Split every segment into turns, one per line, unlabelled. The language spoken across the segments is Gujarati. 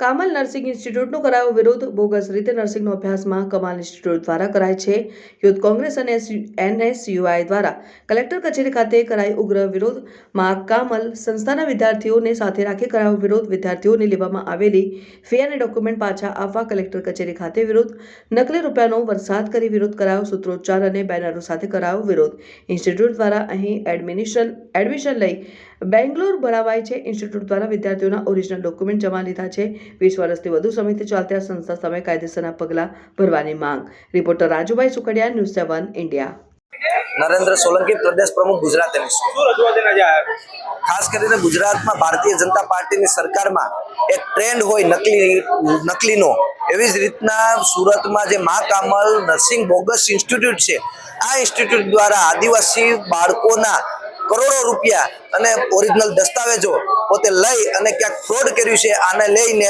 કામલ નર્સિંગ ઇન્સ્ટિટ્યૂટનો કરાયો વિરોધ. બોગસ રીતે નર્સિંગનો અભ્યાસમાં કમાલ ઇન્સ્ટિટ્યૂટ દ્વારા કરાય છે. યુથ કોંગ્રેસ અને એનએસયુઆઈ દ્વારા કલેક્ટર કચેરી ખાતે કરાઈ ઉગ્ર વિરોધમાં કામલ સંસ્થાના વિદ્યાર્થીઓને સાથે રાખી કરાયો વિરોધ. વિદ્યાર્થીઓને લેવામાં આવેલી ફી અને ડોક્યુમેન્ટ પાછા આપવા કલેક્ટર કચેરી ખાતે વિરોધ. નકલી રૂપિયાનો વરસાદ કરી વિરોધ કરાયો. સૂત્રોચ્ચાર અને બેનરો સાથે કરાયો વિરોધ. ઇન્સ્ટિટ્યૂટ દ્વારા અહીં એડમિનિશન, એડમિશન લઈ બેંગ્લોર ભરાવાય છે. ઇન્સ્ટિટ્યૂટ દ્વારા વિદ્યાર્થીઓના ઓરિજિનલ ડોક્યુમેન્ટ જમા લીધા છે. વીસ વર્ષથી વધુ સમયથી ચાલતી આ સંસ્થા સામે કાયદેસરના પગલાં ભરવાની માંગ. Reporter Rajubhai Sukhadiya news seven India.
Narendra Solanki પ્રદેશ પ્રમુખ ગુજરાત ખાસ કરીને ગુજરાતમાં ભારતીય જનતા પાર્ટીની સરકારમાં એક ટ્રેન્ડ હોય નકલી નકલીનો. એવી જ રીતના સુરતમાં જે મા કામલ નર્સિંગ બોગસ ઇન્સ્ટિટ્યૂટ છે આ ઇન્સ્ટિટ્યૂટ દ્વારા આદિવાસી બાળકોના કરોડો રૂપિયા અને ઓરિજિનલ દસ્તાવેજો પોતે લઈ અને ક્યાંક ફ્રોડ કર્યું છે, આને લઈને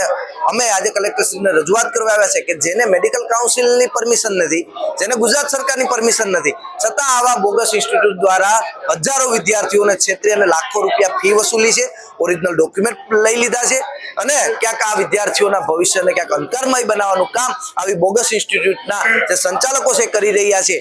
અમે આજે કલેક્ટરશ્રીને રજૂઆત કરવા આવ્યા છે કે જેને મેડિકલ કાઉન્સિલની પરમિશન નથી, જેને ગુજરાત સરકારની પરમિશન નથી, છતાં આવા બોગસ ઇન્સ્ટિટ્યૂટ દ્વારા હજારો વિદ્યાર્થીઓને છેતરી અને લાખો રૂપિયા ફી વસૂલી છે ઓરિજિનલ ડોક્યુમેન્ટ લઈ લીધા છે અને ક્યાંક આ વિદ્યાર્થીઓના ભવિષ્યને ક્યાંક અંતરમય બનાવવાનું કામ આવી બોગસ ઇન્સ્ટિટ્યૂટના જે સંચાલકો છે કરી રહ્યા છે.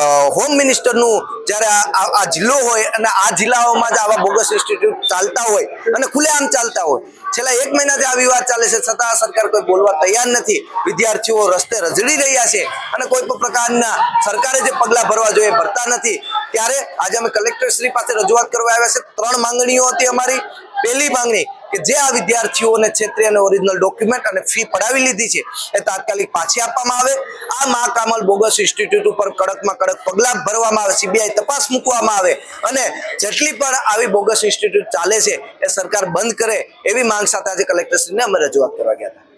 હોમ મિનિસ્ટરનું જ્યારે આ- જિલ્લો હોય અને આ જિલ્લાઓમાં જ આવા બોગસ ઇન્સ્ટિટ્યૂટ ચાલતા હોય અને ખુલ્લેઆમ ચાલતા હોય. છેલ્લા એક મહિનાથી આ વિવાદ ચાલે છે. છતાં સરકાર કોઈ બોલવા તૈયાર નથી. વિદ્યાર્થીઓ રસ્તે રજડી રહ્યા છે અને કોઈ પણ પ્રકારના સરકારે જે પગલાં ભરવા જોઈએ ભરતા નથી. ત્યારે આજે અમે કલેક્ટરશ્રી પાસે રજૂઆત કરવા આવ્યા છે. ત્રણ માંગણીઓ હતી અમારી. પહેલી માંગણી કે જે આ વિદ્યાર્થીઓને ક્ષેત્રે અને ઓરિજિનલ ડોક્યુમેન્ટ અને ફી પડાવી લીધી છે, એ તાત્કાલિક પાછી આપવામાં આવે. આ મા કામલ બોગસ ઇન્સ્ટિટ્યૂટ ઉપર કડકમાં કડક પગલાં ભરવામાં આવે સીબીઆઈ તપાસ મૂકવામાં આવે અને જેટલી પણ આવી બોગસ ઇન્સ્ટિટ્યૂટ ચાલે છે, એ સરકાર બંધ કરે એવી માંગ સાથે આજે કલેક્ટરશ્રીને અમે રજૂઆત કરવા ગયા હતા.